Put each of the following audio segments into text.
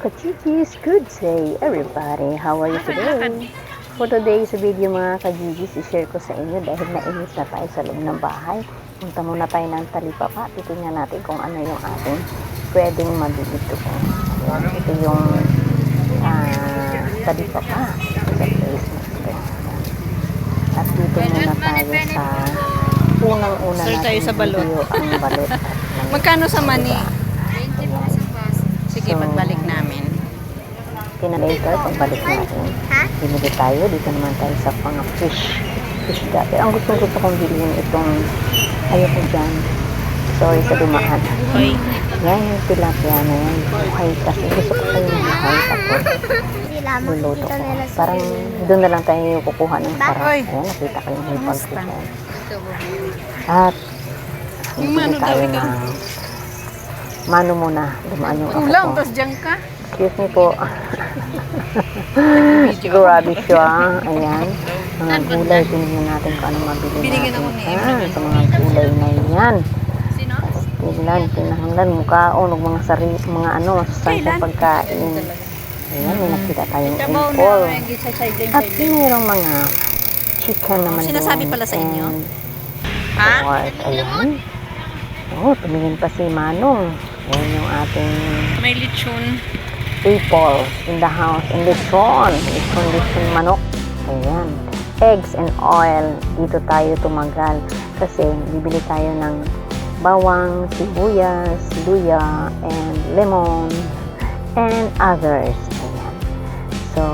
kachikis, good day everybody. How are you today? For today's video mga kajigis, i-share ko sa inyo dahil nainit na tayo sa loob ng bahay. Punta muna tayo ng talipapa. Titingnan natin kung ano yung ating pwedeng mabili ito. Ito yung ah, talipapa sa place na ito. At dito muna tayo sa unang-una Sir, tayo natin sa balot. ang balot. Magkano sa mani? Sige, So, pagbalik namin. Tina later, pagbalik natin. Bumili tayo. Dito naman tayo sa mga fish. Fish. Pero ang gusto gusto kong bilhin itong ayoko dyan. Sorry sa dumaan. Hoy. Yan yung tilapia na yan. Buhay kasi. Gusto ko kayo ng buhay. Tapos luluto ko. Parang doon na lang tayo kukuha ng. Oy. Ayan, nakita ko yung hipon Kamusta? fish. yan. At Yung mano daw tayo ng mano muna. Dumaan yung ako Ulam, ko. tapos dyan ka. Excuse me po. Grabe siya. Ayan. Mga gulay. Tingnan natin kung ano mabili Binigyan natin. Ayan, Emily. sa mga gulay na yan. Sino? Tingnan, tinahanglan, mukhaon, ug mga sari, mga ano, Kailan? pagkain. Ayan, may nakita tayong apple. At mayroong mga chicken naman Sinasabi doon. pala sa inyo? Ha? Ayan. Oh, tumingin pa si Manong. Ayan yung ating May lechon. people in the house. And lechon. Lechon, lechon manok. Ayan. Eggs and oil. Dito tayo tumagal. Kasi bibili tayo ng bawang, sibuyas, luya, and lemon, and others. Ayan. So,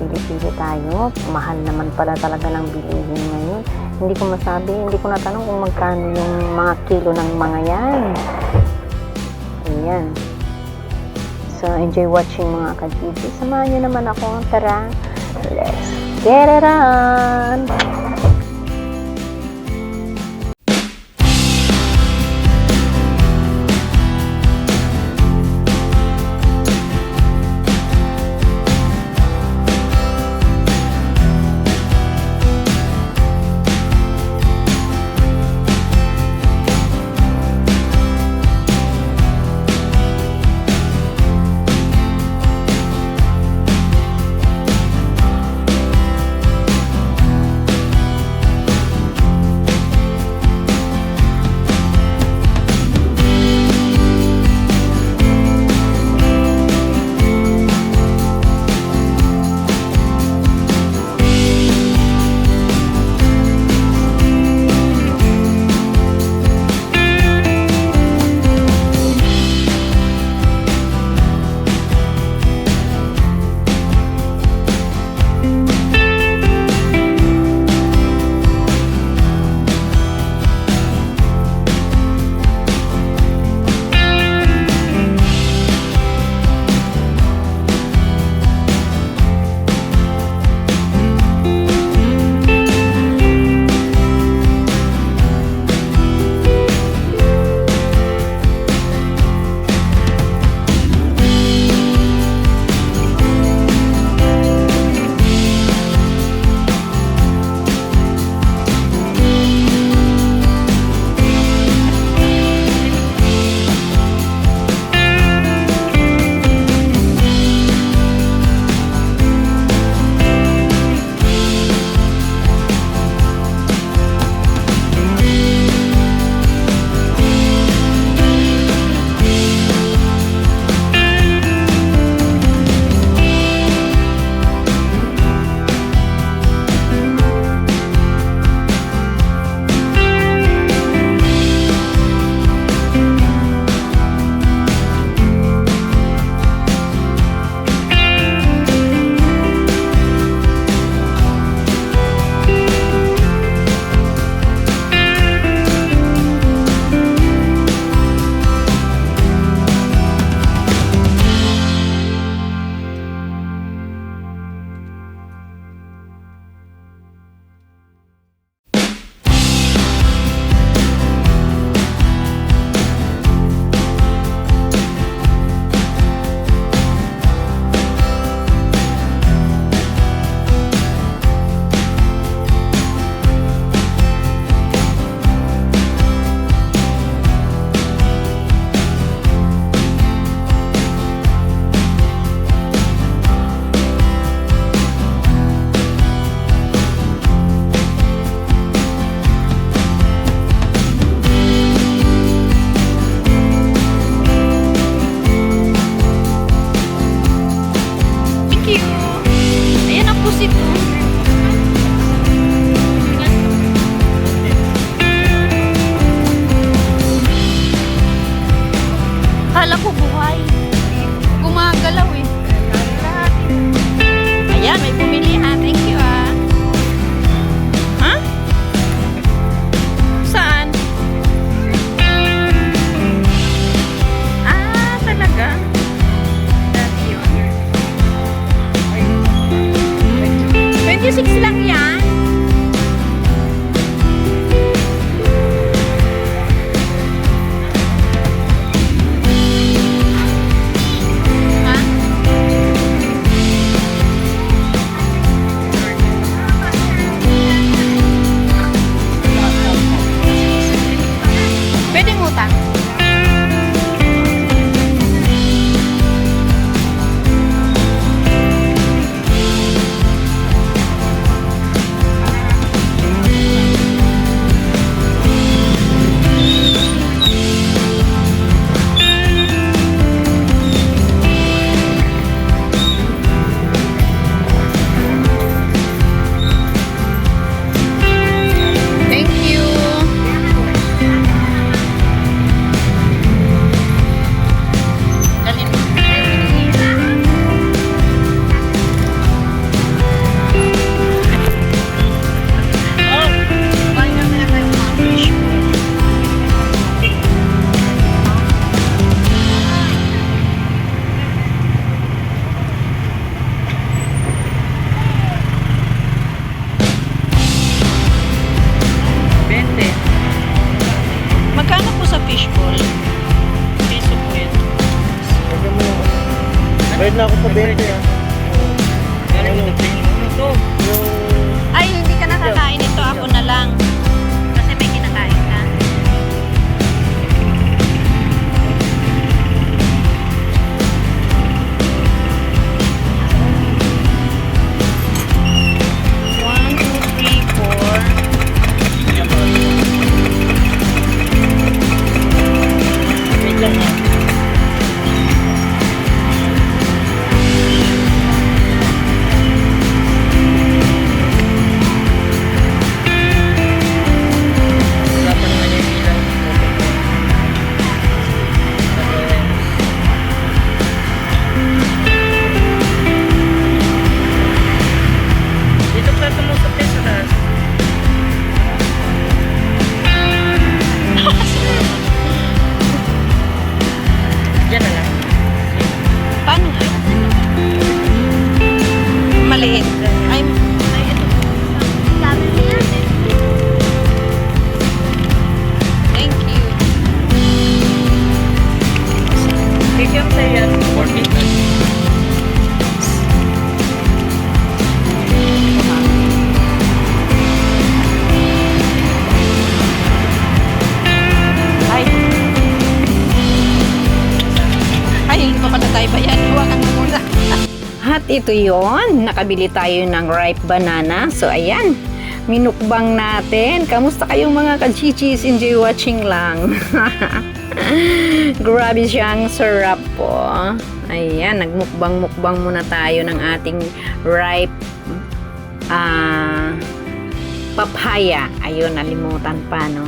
pili-pili tayo. Mahal naman pala talaga ng bilihin ngayon. Hindi ko masabi, hindi ko natanong kung magkano yung mga kilo ng mga yan. Ayan. So, enjoy watching mga ka-GG. Samahan nyo naman ako. Tara, let's get it on! 6 lang yan. Ito yon nakabili tayo ng ripe banana. So, ayan, minukbang natin. Kamusta kayong mga kachichis? Enjoy watching lang. Grabe siyang sarap po. Ayan, nagmukbang-mukbang muna tayo ng ating ripe ah papaya. Ayun, nalimutan pa, no?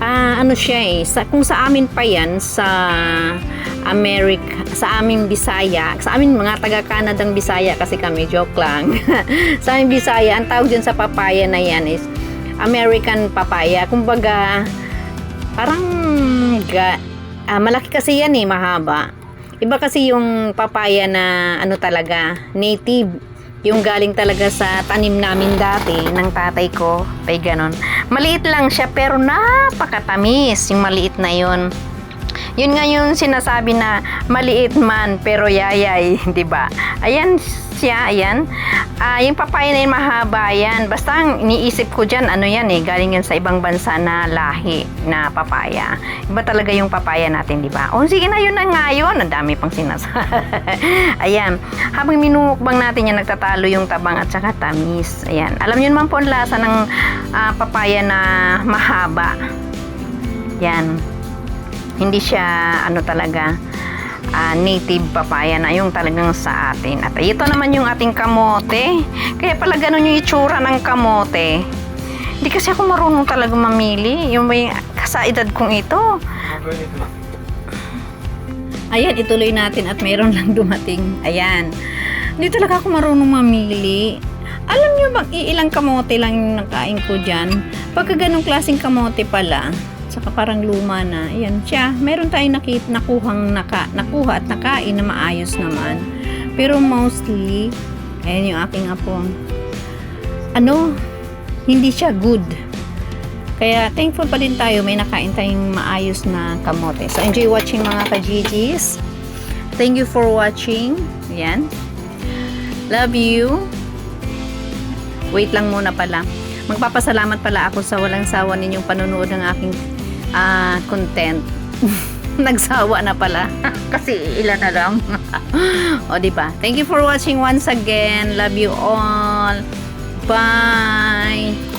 Ah, ano siya eh, sa, kung sa amin pa yan, sa America, sa aming Bisaya, sa amin mga taga-Canadang Bisaya kasi kami, joke lang. sa aming Bisaya, ang tawag dyan sa papaya na yan is American papaya. Kumbaga, parang ga, ah, malaki kasi yan eh, mahaba. Iba kasi yung papaya na ano talaga, native. Yung galing talaga sa tanim namin dati ng tatay ko. Tay ganon. Maliit lang siya pero napakatamis yung maliit na yun. Yun nga yung sinasabi na maliit man pero yayay, 'di ba? Ayan siya, ayan. Ah, yung papaya na yun mahaba yan. Basta ang iniisip ko diyan, ano yan eh, galing yan sa ibang bansa na lahi na papaya. Iba talaga yung papaya natin, 'di ba? O sige na yun na nga yun. Ang dami pang sinasabi. ayan. Habang minumukbang natin yan, nagtatalo yung tabang at saka tamis. Ayan. Alam niyo naman po ang lasa ng ah, papaya na mahaba. Yan hindi siya ano talaga ah, native papaya na yung talagang sa atin. At ito naman yung ating kamote. Kaya pala ganun yung itsura ng kamote. Hindi kasi ako marunong talaga mamili. Yung may sa kong ito. Ayan, ituloy natin at mayroon lang dumating. Ayan. Hindi talaga ako marunong mamili. Alam niyo bang iilang kamote lang yung nakain ko dyan? Pagka ganong klaseng kamote pala, saka parang luma na, ayan siya. Meron tayong nakit, nakuhang naka, nakuha at nakain na maayos naman. Pero mostly, ayan yung aking apo. Ano, hindi siya good. Kaya thankful pa din tayo may nakain tayong maayos na kamote. So enjoy watching mga ka-GGs. Thank you for watching. Yan. Love you. Wait lang muna pala. Magpapasalamat pala ako sa walang sawa ninyong panonood ng aking ah, content. Nagsawa na pala. Kasi ilan na lang. o, di ba? Thank you for watching once again. Love you all. Bye.